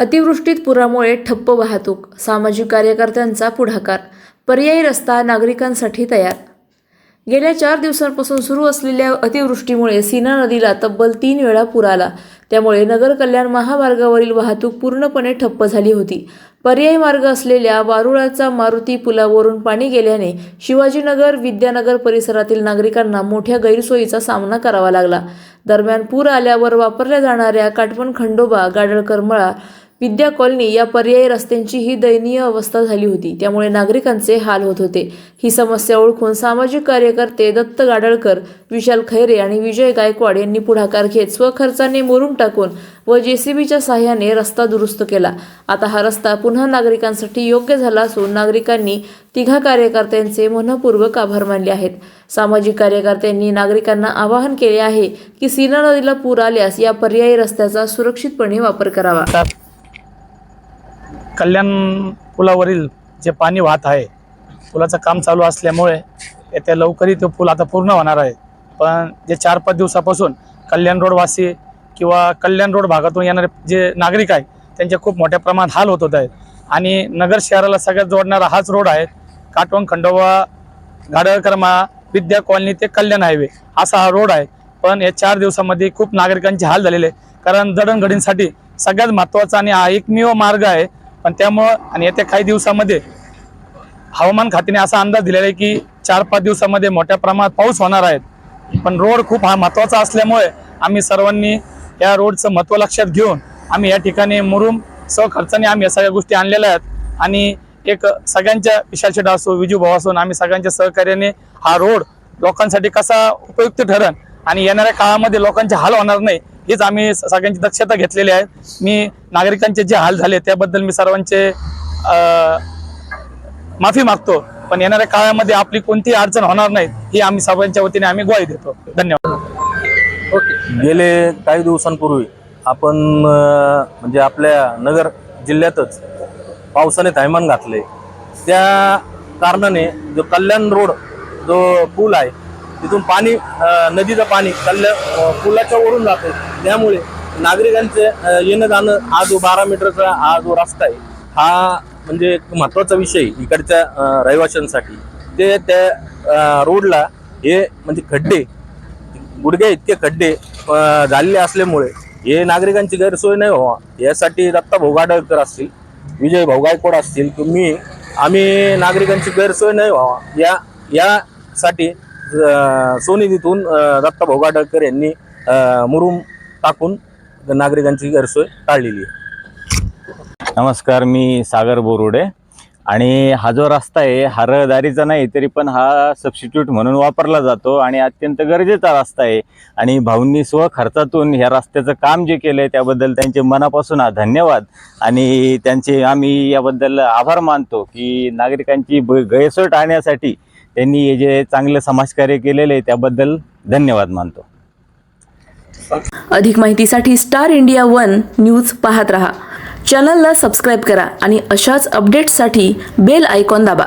अतिवृष्टीत पुरामुळे ठप्प वाहतूक सामाजिक कार्यकर्त्यांचा पुढाकार पर्यायी रस्ता नागरिकांसाठी तयार. गेल्या चार दिवसांपासून सुरू असलेल्या अतिवृष्टीमुळे सीना नदीला तब्बल तीन वेळा पूर आला. त्यामुळे नगर कल्याण महामार्गावरील वाहतूक पूर्णपणे ठप्प झाली होती. पर्यायी मार्ग असलेल्या वारुळाचा मारुती पुलावरून पाणी गेल्याने शिवाजीनगर विद्यानगर परिसरातील नागरिकांना मोठ्या गैरसोयीचा सामना करावा लागला. दरम्यान पूर आल्यावर वापरल्या जाणाऱ्या काटपण खंडोबा गाडळकर मळा विद्या कॉलनी या पर्यायी रस्त्यांची ही दयनीय अवस्था झाली होती. त्यामुळे नागरिकांचे हाल होत होते. ही समस्या ओळखून सामाजिक कार्यकर्ते दत्त गाडळकर विशाल खैरे आणि विजय गायकवाड यांनी पुढाकार घेत स्वखर्चाने मोरून टाकून व जेसीबीच्या सहाय्याने रस्ता दुरुस्त केला. आता हा रस्ता पुन्हा नागरिकांसाठी योग्य झाला असून नागरिकांनी तिघा कार्यकर्त्यांचे मनपूर्वक आभार मानले आहेत. सामाजिक कार्यकर्त्यांनी नागरिकांना आवाहन केले आहे की सीना नदीला पूर आल्यास या पर्यायी रस्त्याचा सुरक्षितपणे वापर करावा. कल्याण पुलावरील जे पाणी वाहत आहे पुलाचं काम चालू असल्यामुळे येत्या लवकरही तो पूल आता पूर्ण होणार आहे. पण जे चार पाच दिवसापासून कल्याण रोडवासी किंवा कल्याण रोड भागातून येणारे जे नागरिक आहे त्यांचे खूप मोठ्या प्रमाणात हाल होत होत आहेत. आणि नगर शहराला सगळ्यात जोडणारा हाच रोड आहे काटवण खंडोबा गाडळकर्मा विद्या कॉलनी ते कल्याण हायवे. असा हा रोड आहे. पण या चार दिवसामध्ये खूप नागरिकांचे हाल झालेले आहे. कारण जडणघडींसाठी सगळ्यात महत्त्वाचा आणि हा एकमेव मार्ग आहे पण त्यामुळं आणि येत्या काही दिवसामध्ये हवामान खात्याने असा अंदाज दिलेला आहे की चार पाच दिवसामध्ये मोठ्या प्रमाणात पाऊस होणार आहे. पण रोड खूप हा महत्त्वाचा असल्यामुळे आम्ही सर्वांनी या रोडचं महत्त्व लक्षात घेऊन आम्ही या ठिकाणी मुरुम खर्चाने आम्ही या सगळ्या गोष्टी आणलेल्या आहेत. आणि एक सगळ्यांच्या विशाल शेडा असो विजू भाऊ असून आम्ही सगळ्यांच्या सहकार्याने हा रोड लोकांसाठी कसा उपयुक्त ठरण आणि येणाऱ्या काळामध्ये लोकांचे हाल होणार नाही हीच आम्ही सगळ्यांची दक्षता घेतलेली आहे. मी नागरिकांचे जे हाल झाले त्याबद्दल मी सर्वांचे अं, माफी मागतो. पण येणाऱ्या काळामध्ये आपली कोणतीही अडचण होणार नाही ही आम्ही सर्वांच्या वतीने आम्ही ग्वाही देतो. धन्यवाद. गेले काही दिवसांपूर्वी आपण म्हणजे आपल्या नगर जिल्ह्यातच पावसाने थैमान घातले. त्या कारणाने जो कल्याण रोड जो पूल आहे तिथून पाणी नदीचं पाणी कल्याण पुलाच्या वरून जातो. त्यामुळे नागरिकांचे येणं जाणं हा जो बारा मीटरचा हा जो रस्ता आहे हा म्हणजे एक महत्त्वाचा विषय इकडच्या रहिवाशांसाठी. ते त्या रोडला हे म्हणजे खड्डे गुडघे इतके खड्डे झालेले असल्यामुळे हे नागरिकांची गैरसोय नाही व्हावा. यासाठी दत्ता भोगाडकर असतील विजय भाऊ गायकवाड असतील तुम्ही आम्ही नागरिकांची गैरसोय नाही व्हावा. या यासाठी अं, दत्ता भोगाडकर यांनी मुरुम टाकून नागरिकांची गैरसोय टाळलेली आहे. नमस्कार मी सागर बोरुडे. आणि हा जो रस्ता आहे हा रहदारीचा नाही तरी पण हा सबस्टिट्यूट म्हणून वापरला जातो आणि अत्यंत गरजेचा रस्ता आहे. आणि भाऊंनी स्वखर्चातून ह्या रस्त्याचं काम जे केलं आहे त्याबद्दल त्यांचे मनापासून धन्यवाद. आणि त्यांचे आम्ही याबद्दल आभार मानतो की नागरिकांची ब- गैरसोय टाळण्यासाठी त्यांनी हे जे चांगलं समाजकार्य केलेलं आहे त्याबद्दल धन्यवाद मानतो. अधिक माहितीसाठी स्टार इंडिया वन न्यूज पाहत रहा. चॅनलला सबस्क्राईब करा आणि अशाच अपडेट्ससाठी बेल आयकॉन दाबा.